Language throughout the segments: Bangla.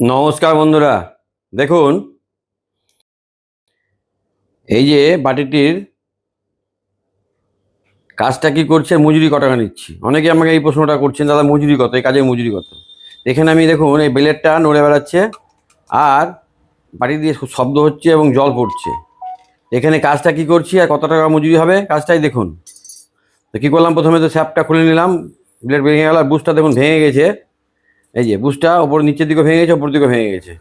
নমস্কার বন্ধুরা। দেখুন, এই যে বাটিটির কাজটা কি করছে? মজুরি কত টাকা নিচ্ছি। অনেকে আমাকে এই প্রশ্নটা করছেন, দাদা, মজুরি কত? এই কাজের মজুরি কত? এখানে আমি দেখুন, এই বেলেটটা নড়ে বেড়াচ্ছে আর বাটি দিয়ে শব্দ হচ্ছে এবং জল পড়ছে। এখানে কাজটা কি করছি আর কত টাকা মজুরি হবে? কাজটাই দেখুন। তো কী করলাম? প্রথমে তো স্যাপটা খুলে নিলাম। ব্লেড ভেঙে গেল আর বুশটা দেখুন ভেঙে গেছে। এই যে বুশটা ওপর নিচের দিকে ভেঙে গেছে ওপর দিকে ভেঙে গেছে।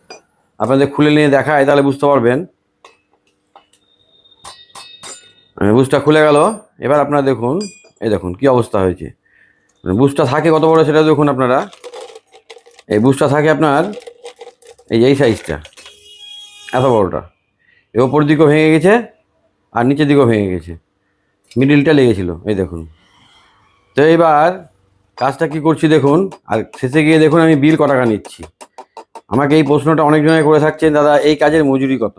আপনাদের খুলে নিয়ে দেখায়, তাহলে বুঝতে পারবেন। বুশটা খুলে গেল, এবার আপনারা দেখুন, এই দেখুন কি অবস্থা হয়েছে। বুশটা থাকে কত বড়, সেটা দেখুন আপনারা। এই বুশটা থাকে আপনার, এই যে এই সাইজটা এত বড়টা। এই ওপর দিকেও ভেঙে গেছে, আর নিচের দিকেও ভেঙে গেছে। মিডিলটা লেগেছিল, এই দেখুন। তো এবার কাজটা কি করছি দেখুন, আর শেষে গিয়ে দেখুন আমি বিল ক টাকা নিচ্ছি। আমাকে এই প্রশ্নটা অনেকজনে করে থাকছেন, দাদা, এই কাজের মজুরি কত?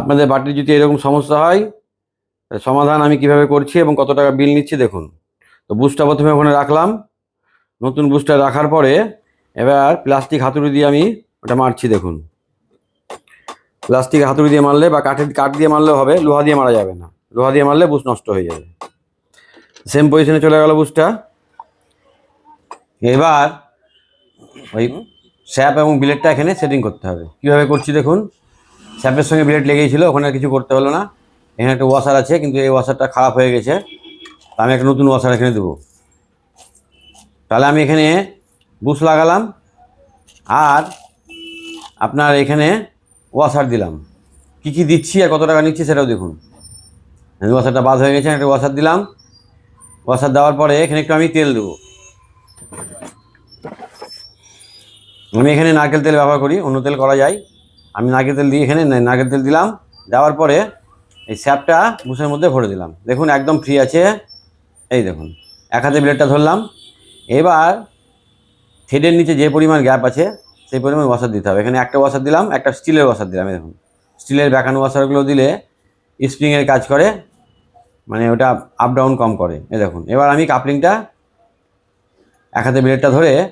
আপনাদের বাড়ির যদি এরকম সমস্যা হয় সমাধান আমি কীভাবে করছি এবং কত টাকা বিল নিচ্ছি দেখুন। তো বুস্টটা প্রথমে ওখানে রাখলাম। নতুন বুস্টটা রাখার পরে এবার প্লাস্টিক হাতুড়ি দিয়ে আমি ওটা মারছি দেখুন। প্লাস্টিক হাতুড়ি দিয়ে মারলে বা কাঠের কাঠ দিয়ে মারলেও হবে, লোহা দিয়ে মারা যাবে না। লোহা দিয়ে মারলে বুস্ট নষ্ট হয়ে যাবে। সেম পজিশনে চলে গেল বুস্টটা এবার ওই স্যাপ এবং বিলেটটা এখানে সেটিং করতে হবে। কীভাবে করছি দেখুন? স্যাপের সঙ্গে বিলেট লেগেই ছিল ওখানে আর কিছু করতে হলো না। এখানে একটা ওয়াশার আছে কিন্তু এই ওয়াশারটা খারাপ হয়ে গেছে। তা আমি একটা নতুন ওয়াশার এখানে দেবো। তাহলে আমি এখানে বুশ লাগালাম আর আপনার এখানে ওয়াশার দিলাম। কী কী দিচ্ছি আর কত টাকা নিচ্ছি সেটাও দেখুন। ওয়াশারটা বাদ হয়ে গেছে একটা ওয়াশার দিলাম। ওয়াশার দেওয়ার পরে এখানে একটু আমি তেল দেবো। আমি এখানে নারকেল তেল ব্যবহার করি, অন্য তেল করা যায়। আমি নারকেল তেল দিয়ে এখানে নারকেল তেল দিলাম। দেওয়ার পরে এই স্যাপটা বুসের মধ্যে ভরে দিলাম। দেখুন, একদম ফ্রি আছে। এই দেখুন, এক হাতে ব্লেডটা ধরলাম। এবার থ্রেডের নিচে যে পরিমাণ গ্যাপ আছে, সেই পরিমাণ ওয়াশার দিতে হবে। এখানে একটা ওয়াশার দিলাম, একটা স্টিলের ওয়াশার দিলাম। দেখুন স্টিলের ব্যাকানো ওয়াশারগুলো দিলে স্প্রিংয়ের কাজ করে। মানে ওটা আপ ডাউন কম করে। এ দেখুন, এবার আমি কাপলিংটা এক হাতে ব্লেডটা ধরে,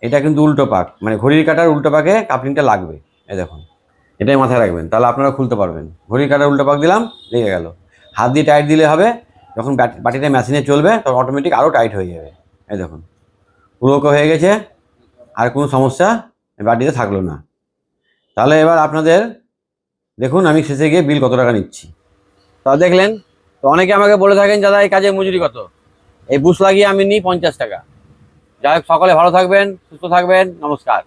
এটা কিন্তু উল্টো পাক মানে ঘড়ির কাটার উল্টো পাকে কাপলিংটা লাগবে। এ দেখুন, এটাই মাথায় রাখবেন, তাহলে আপনারা খুলতে পারবেন। ঘড়ির কাটার উল্টো পাক দিলাম, লেগে গেল। হাত দিয়ে টাইট দিলে হবে, যখন বাটি- বাটিটা মেশিনে চলবে, তখন অটোমেটিক আরও টাইট হয়ে যাবে। এই দেখুন পুরোকে হয়ে গেছে, আর কোনো সমস্যা বাটিতে থাকল না। তাহলে এবার আপনাদের, দেখুন আমি শেষে গিয়ে বিল কত টাকা নিচ্ছি। তা দেখলেন তো অনেকে আমাকে বলে থাকেন, দাদা, এই কাজের মজুরি কত? এই বুস লাগিয়ে আমি নিই পঞ্চাশ টাকা। যাই হোক, সকলে ভালো থাকবেন, সুস্থ থাকবেন, নমস্কার।